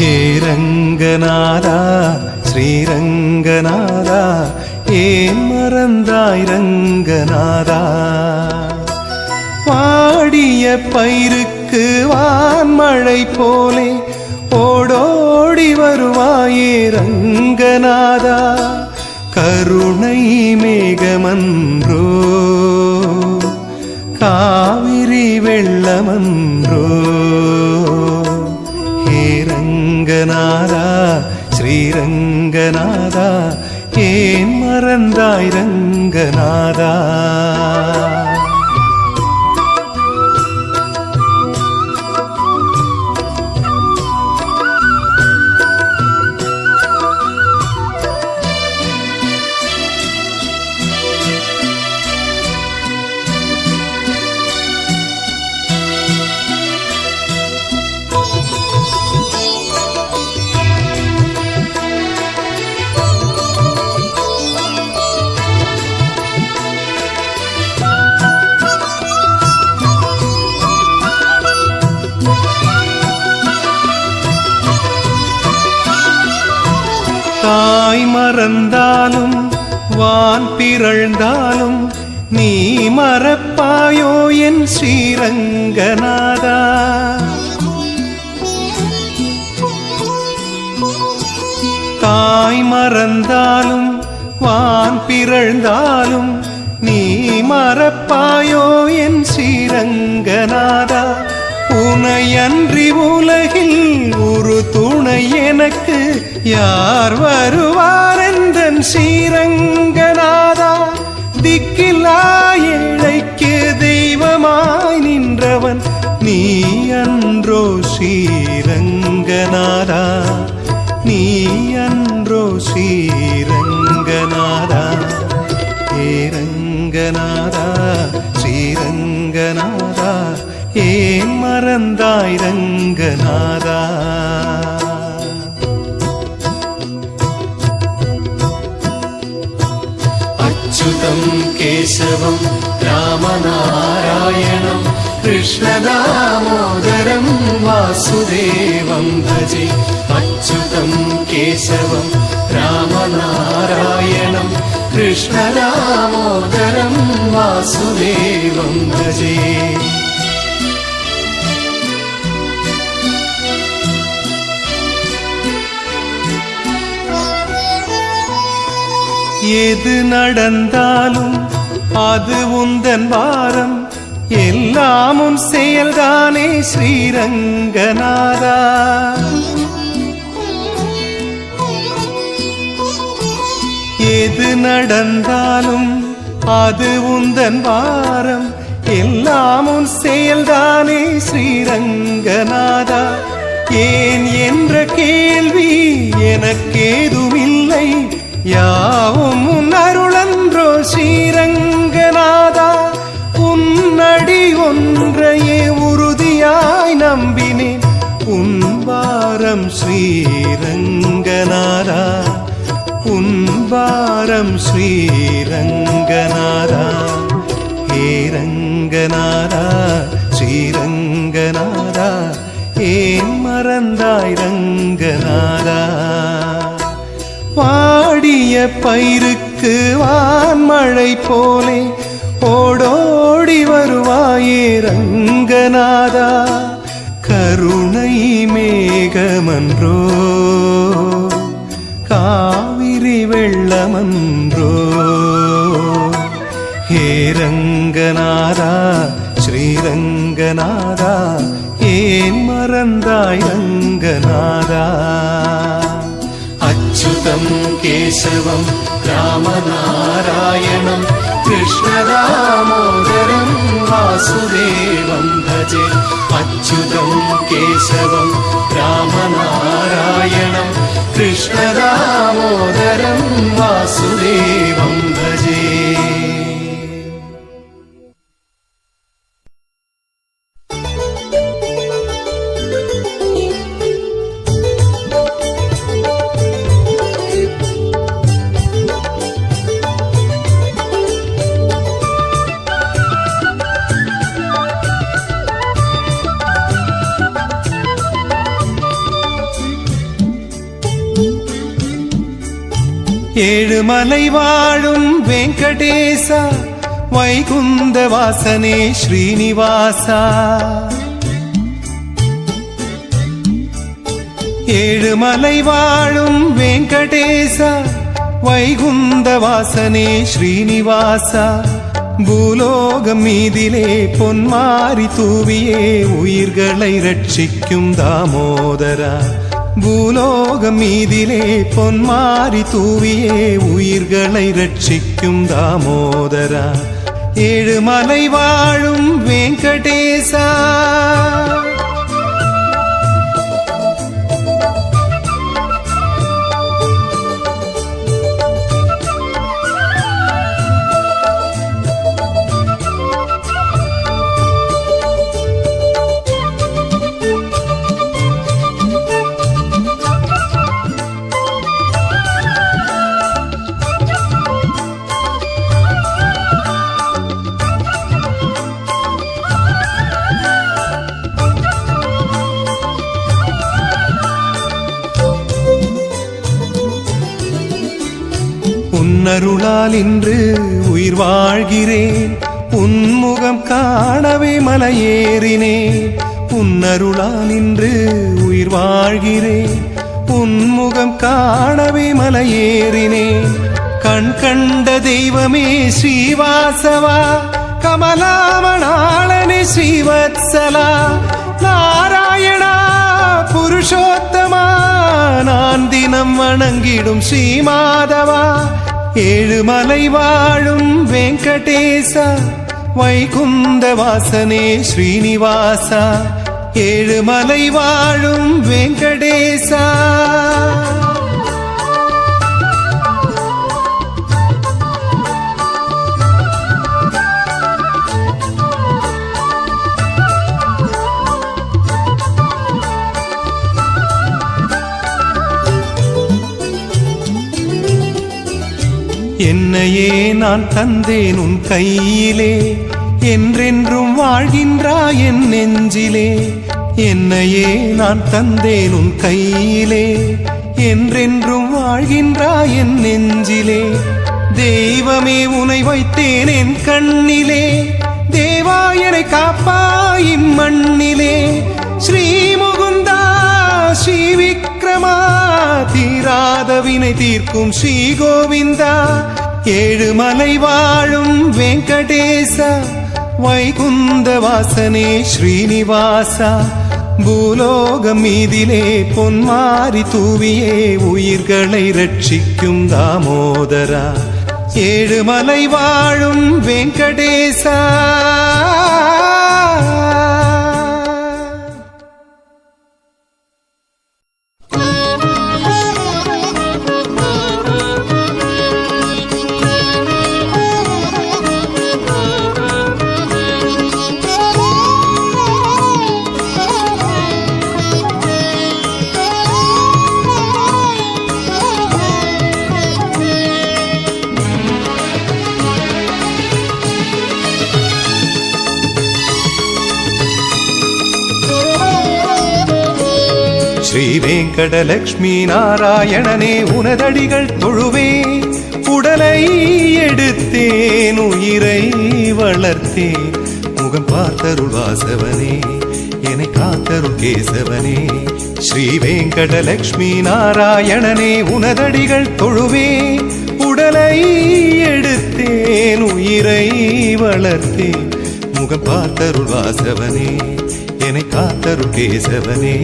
ஹே ரங்கநாதா ஸ்ரீரங்கநாதா ஏன் மறந்தாய் ரங்கநாதா. வாடிய பயிருக்கு வான்மழை போலே ஓடோடி வருவாயே ரங்கநாதா. கருணை மேகமன்றோ காவிரி வெள்ளமன்றோ. ரங்கநாதா ஸ்ரீரங்கநாதா ஏன் மறந்தாய் ரங்கநாதா? தாய் மறந்தாலும் வான் பிறழ்ந்தாலும் நீ மறப்பாயோ என் ஸ்ரீரங்கநாதா? தாய் மறந்தாலும் வான் பிறழ்ந்தாலும் நீ மறப்பாயோ என் ஸ்ரீரங்கநாதா? உனையன்றி உலகில் ஒரு துணை எனக்கு யார் வருவார் எந்தன் ஸ்ரீரங்கநாதா? திக்கில்லா ஏழைக்கு தெய்வமாய் நின்றவன் நீ அன்றோ ஸ்ரீரங்கநாதா? நீ அன்றோ ஸ்ரீரங்கநாதா? ஹே ரங்கநாதா ஸ்ரீரங்கநாதா ஏன் மறந்தாய் ரங்கநாதா? अच्युतं केशवं रामनारायणं कृष्णदामोदरं वासुदेवं भजे अच्युतं केशवं रामनारायणं कृष्णदामोदरं वासुदेवं भजे எது நடந்தாலும் அது உந்தன் வாரம் எல்லாமும் செயல்தானே ஸ்ரீரங்கநாதா. எது நடந்தாலும் அது உந்தன் வாரம் எல்லாமும் செயல்தானே ஸ்ரீரங்கநாதா. ஏன் என்ற கேள்வி எனக்கேதுமில்லை. யாவும் உன் அருளன்றோ ஸ்ரீரங்கநாதா உன்னடி ஒன்றையே உறுதியாய் நம்பினேன். உன்வாரம் ஸ்ரீரங்கநாதா உன்வாரம் ஸ்ரீரங்கநாதா ஹே ரங்கநாதா ஸ்ரீரங்கநாதா ஏன் மறந்தாய் ரங்கநாதா? வாடிய பயிருக்கு வான்மழை போலே ஓடோடி வருவாயே ரங்கநாதா. கருணை மேகமன்றோ காவிரி வெள்ளமன்றோ. ஹே ரங்கநாதா ஸ்ரீரங்கநாதா ஏன் மறந்தாய் ரங்கநாதா? केशवं रामनारायणं कृष्णदामोदरं वासुदेवं भजे अच्युतं केशवं रामनारायणं कृष्णदामोदरं वासुदेवं ஏழுமலை வாழும் வெங்கடேசா வைகுந்த வாசனே ஸ்ரீனிவாசா. ஏழுமலை வாழும் வெங்கடேசா வைகுந்த வாசனே ஸ்ரீனிவாசா. பூலோகம் மீதிலே பொன்மாரி தூவியே உயிர்களை ரட்சிக்கும் தாமோதரா. பூலோகம் மீதிலே பொன்மாரி தூவியே உயிர்களை ரட்சிக்கும் தாமோதரா. ஏழுமலை வாழும் வெங்கடேசா. உன்னருளால் இன்று உயிர் வாழ்கிறேன். உன்முகம் காணவே மலையேறினேன். உன்னருளால் இன்று உயிர் வாழ்கிறேன். உன்முகம் காணவே மலையேறினேன். கண் கண்ட தெய்வமே ஸ்ரீவாசவா கமலாமணாளனே ஸ்ரீவத்சலா நாராயணா புருஷோத்தமா நான் தினம் வணங்கிடும் ஸ்ரீமாதவா ஏழுமலை வாழும் வெங்கடேசா வைகுந்த வாசனே ஸ்ரீனிவாசா. ஏழுமலை வாழும் வெங்கடேசா. உன்னையே நான் தந்தேன் உன் கையிலே. என்றென்றும் வாழ்கின்றாய் என் நெஞ்சிலே. என்னையே நான் தந்தேன் உன் கையிலே. என்றென்றும் வாழ்கின்றாய் என் நெஞ்சிலே. தெய்வமே உனை வைத்தேன் என் கண்ணிலே. தேவாயனை காப்பாய் மண்ணிலே. ஸ்ரீ முகுந்தா ஸ்ரீ விக்ரமா தீராத தீர்க்கும் ஸ்ரீ கோவிந்தா ஏழுமலை வாழும் வெங்கடேச வைகுந்த வாசனே ஸ்ரீனிவாசா. பூலோகம் மீதிலே பொன்மாரி தூவியே உயிர்களை ரட்சிக்கும் தாமோதரா. ஏழுமலை வாழும் வெங்கடேசா. வெங்கடலக்ஷ்மி நாராயணனே உனதடிகள் தொழுவேன் உடலை எடுத்தேன் உயிரை வளர்த்தேன். முகம் பார்த்தருள் வாசவனே என்னை காத்தருள் கேசவனே. ஸ்ரீ வெங்கடலக்ஷ்மி நாராயணனே உனதடிகள் தொழுவேன் உடலை எடுத்தேன் உயிரை வளர்த்தேன். முகம் பார்த்தருள் வாசவனே என்னை காத்தருள் கேசவனே.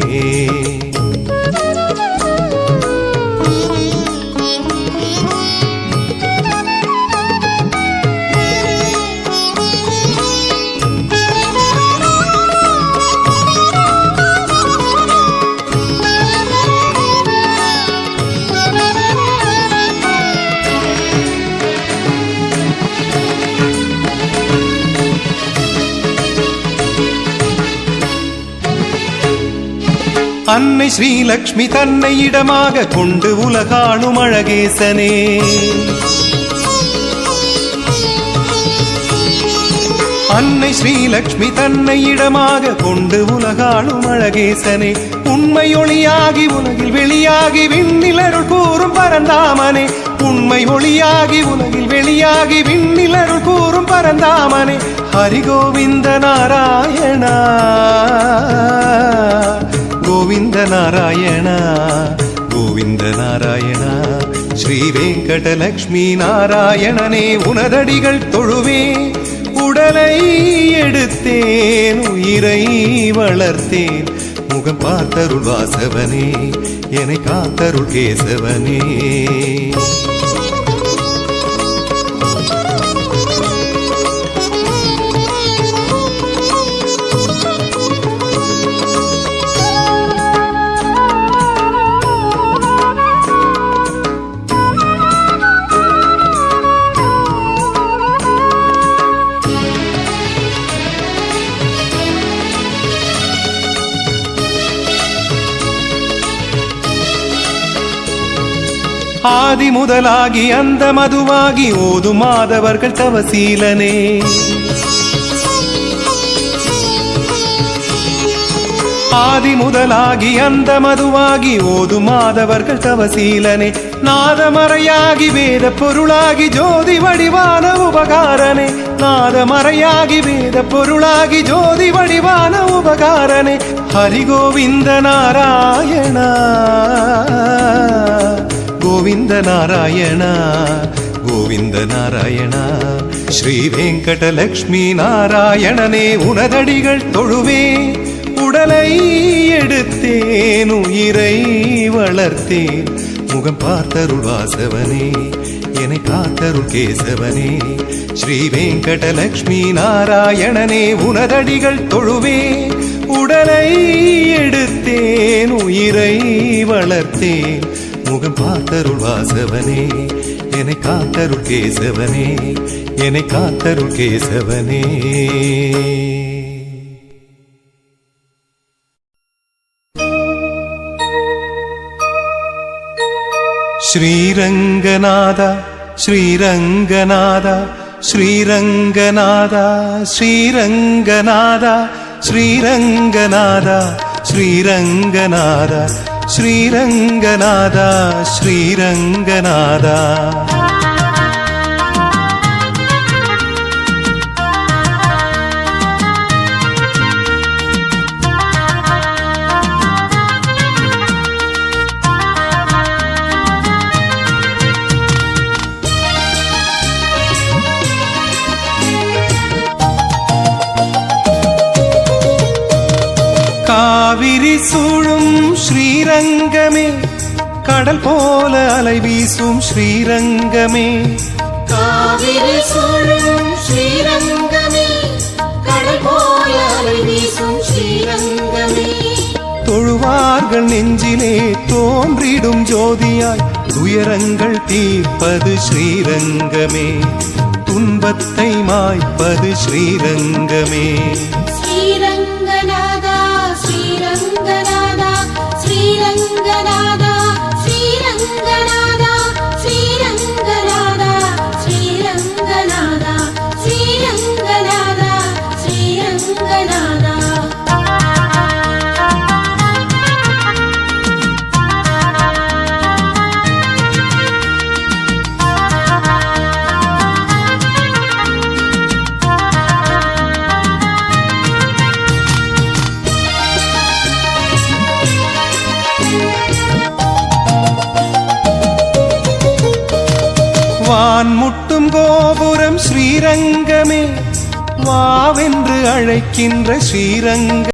அன்னை ஸ்ரீலக்ஷ்மி தன்னை இடமாக கொண்டு உலகாளும் அழகேசனே. அன்னை ஸ்ரீலக்ஷ்மி தன்னை இடமாக கொண்டு உலகாளும் அழகேசனே. உண்மை ஒளியாகி உலகில் வெளியாகி விண்ணிலருள் கூறும் பரந்தாமனே. உண்மை ஒளியாகி உலகில் வெளியாகி விண்ணிலருள் கூறும் பரந்தாமனே. ஹரிகோவிந்த நாராயணா. கோவிந்த நாராயணா கோவிந்த நாராயணா ஸ்ரீ வெங்கடலக்ஷ்மி நாராயணனே உனதடிகள் தொழுவே உடலை எடுத்தேன் உயிரை வளர்த்தேன். முகம் பார்த்தருள் வாசவனே என்னை காத்தருள் கேசவனே. ஆதி முதலாகி அந்த மதுவாகி ஓது மாதவர்கள் தவசீலனே. ஆதி முதலாகி அந்த மதுவாகி ஓது மாதவர்கள் தவசீலனே. நாதமறையாகி வேத பொருளாகி ஜோதி வடிவான உபகாரனே. நாதமறையாகி வேத பொருளாகி ஜோதி வடிவான உபகாரனே. ஹரிகோவிந்த நாராயணா. கோவிந்த நாராயண கோவிந்த நாராயண ஸ்ரீ வெங்கடலக்ஷ்மி நாராயணனே உனதடிகள் தொழுவே உடலை எடுத்தேன் உயிரை வளர்த்தேன். முகம் பார்த்தருள் வாசவனே என்னை காத்தருள் கேசவனே ஸ்ரீ வெங்கடலக்ஷ்மி நாராயணனே உனதடிகள் தொழுவே உடலை எடுத்தேன் உயிரை வளர்த்தேன். முகம் பார்த்தருள் வாசவனே. என்னை காத்தருள் கேசவனே. என்னை காத்தருள் கேசவனே. ஸ்ரீரங்கநாதா ஸ்ரீரங்கநாதா ஸ்ரீரங்கநாதா ஸ்ரீரங்கநாதா ஸ்ரீரங்கநாதா ஸ்ரீரங்கநாதா. ശ്രീരംഗനാഥ ശ്രീരംഗനാഥ. കാവിരി സൂഴും ஸ்ரீரங்கமே. கடல் போல அலை வீசும் ஸ்ரீரங்கமே. காவிரி சூழும் ஸ்ரீரங்கமே. கடல் போல அலை வீசும் ஸ்ரீரங்கமே. தொழுவார்கள் நெஞ்சிலே தோன்றிடும் ஜோதியாய். துயரங்கள் தீர்ப்பது ஸ்ரீரங்கமே. துன்பத்தை மாய்ப்பது ஸ்ரீரங்கமே. வான் முட்டும் கோபுரம் ஸ்ரீரங்கமே வாவென்று அழைக்கின்ற ஸ்ரீரங்க